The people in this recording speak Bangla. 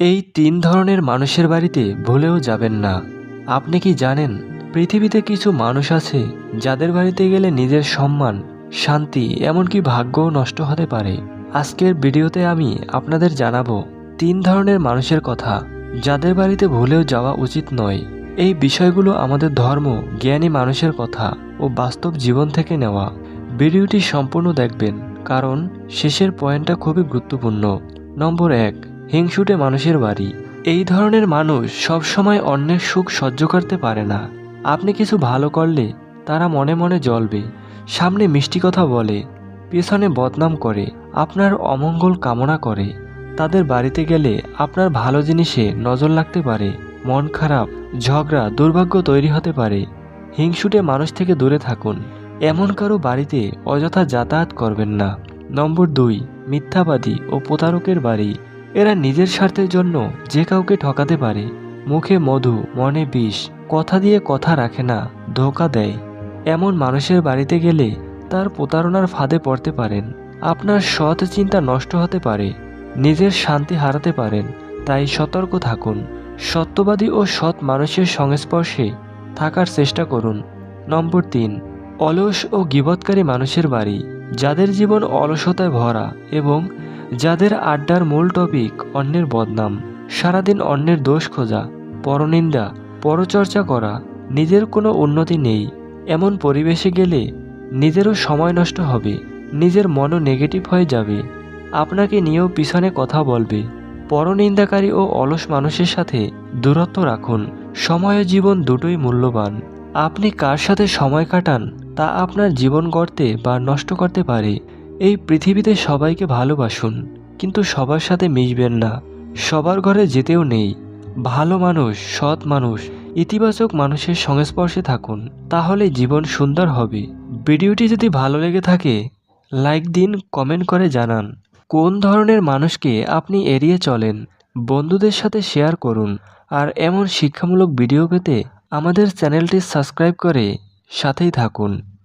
এই তিন ধরনের মানুষের বাড়িতে ভুলেও যাবেন না। আপনি কি জানেন, পৃথিবীতে কিছু মানুষ আছে যাদের বাড়িতে গেলে নিজের সম্মান, শান্তি, এমনকি ভাগ্যও নষ্ট হতে পারে? আজকের ভিডিওতে আমি আপনাদের জানাব তিন ধরনের মানুষের কথা যাদের বাড়িতে ভুলেও যাওয়া উচিত নয়। এই বিষয়গুলো আমাদের ধর্ম, জ্ঞানী মানুষের কথা ও বাস্তব জীবন থেকে নেওয়া। ভিডিওটি সম্পূর্ণ দেখবেন, কারণ শেষের পয়েন্টটা খুবই গুরুত্বপূর্ণ। নম্বর এক হিংসুটে মানুষের বাড়ি। এই ধরনের মানুষ সবসময় অন্যের সুখ সহ্য করতে পারে না। আপনি কিছু ভালো করলে তারা মনে মনে জ্বলবে। সামনে মিষ্টি কথা বলে, পেছনে বদনাম করে, আপনার অমঙ্গল কামনা করে। তাদের বাড়িতে গেলে আপনার ভালো জিনিসে নজর লাগতে পারে, মন খারাপ, ঝগড়া, দুর্ভাগ্য তৈরি হতে পারে। হিংসুটে মানুষ থেকে দূরে থাকুন। এমন কারও বাড়িতে অযথা যাতায়াত করবেন না। নম্বর দুই, মিথ্যাবাদী ও প্রতারকের বাড়ি। এরা নিজের স্বার্থের জন্য যে কাউকে ঠকাতে পারে। মুখে মধু, মনে বিষ, কথা দিয়ে কথা রাখে না, ধোকা দেয়। এমন মানুষের বাড়িতে গেলে তার প্রতারণার ফাঁদে পড়তে পারেন। আপনার সৎ চিন্তা নষ্ট হতে পারে, নিজের শান্তি হারাতে পারেন। তাই সতর্ক থাকুন। সত্যবাদী ও সৎ মানুষের সংস্পর্শে থাকার চেষ্টা করুন। নম্বর তিন, অলস ও গিবৎকারী মানুষের বাড়ি, যাদের জীবন অলসতায় ভরা এবং যাদের আড্ডার মূল টপিক অন্যের বদনাম। সারাদিন অন্যের দোষ খোঁজা, পরনিন্দা, পরচর্চা করা নিজের কোনো উন্নতি নেই। এমন পরিবেশে গেলে নিজেরও সময় নষ্ট হবে, নিজের মনও নেগেটিভ হয়ে যাবে। আপনাকে নিয়েও পিছনে কথা বলবে। পরনিন্দাকারী ও অলস মানুষের সাথে দূরত্ব রাখুন। সময় জীবন দুটোই মূল্যবান। আপনি কার সাথে সময় কাটান তা আপনার জীবন গড়তে বা নষ্ট করতে পারে। এই পৃথিবীতে সবাইকে ভালোবাসুন, কিন্তু সবার সাথে মিশবেন না। সবার ঘরে যেতেও নেই। ভালো মানুষ, সৎ মানুষ, ইতিবাচক মানুষের সংস্পর্শে থাকুন, তাহলে জীবন সুন্দর হবে। ভিডিওটি যদি ভালো লেগে থাকে, লাইক দিন, কমেন্ট করে জানান, কোন ধরনের মানুষকে আপনি এড়িয়ে চলেন। বন্ধুদের সাথে শেয়ার করুন, আর এমন শিক্ষামূলক ভিডিও পেতে আমাদের চ্যানেলটি সাবস্ক্রাইব করে সাথেই থাকুন।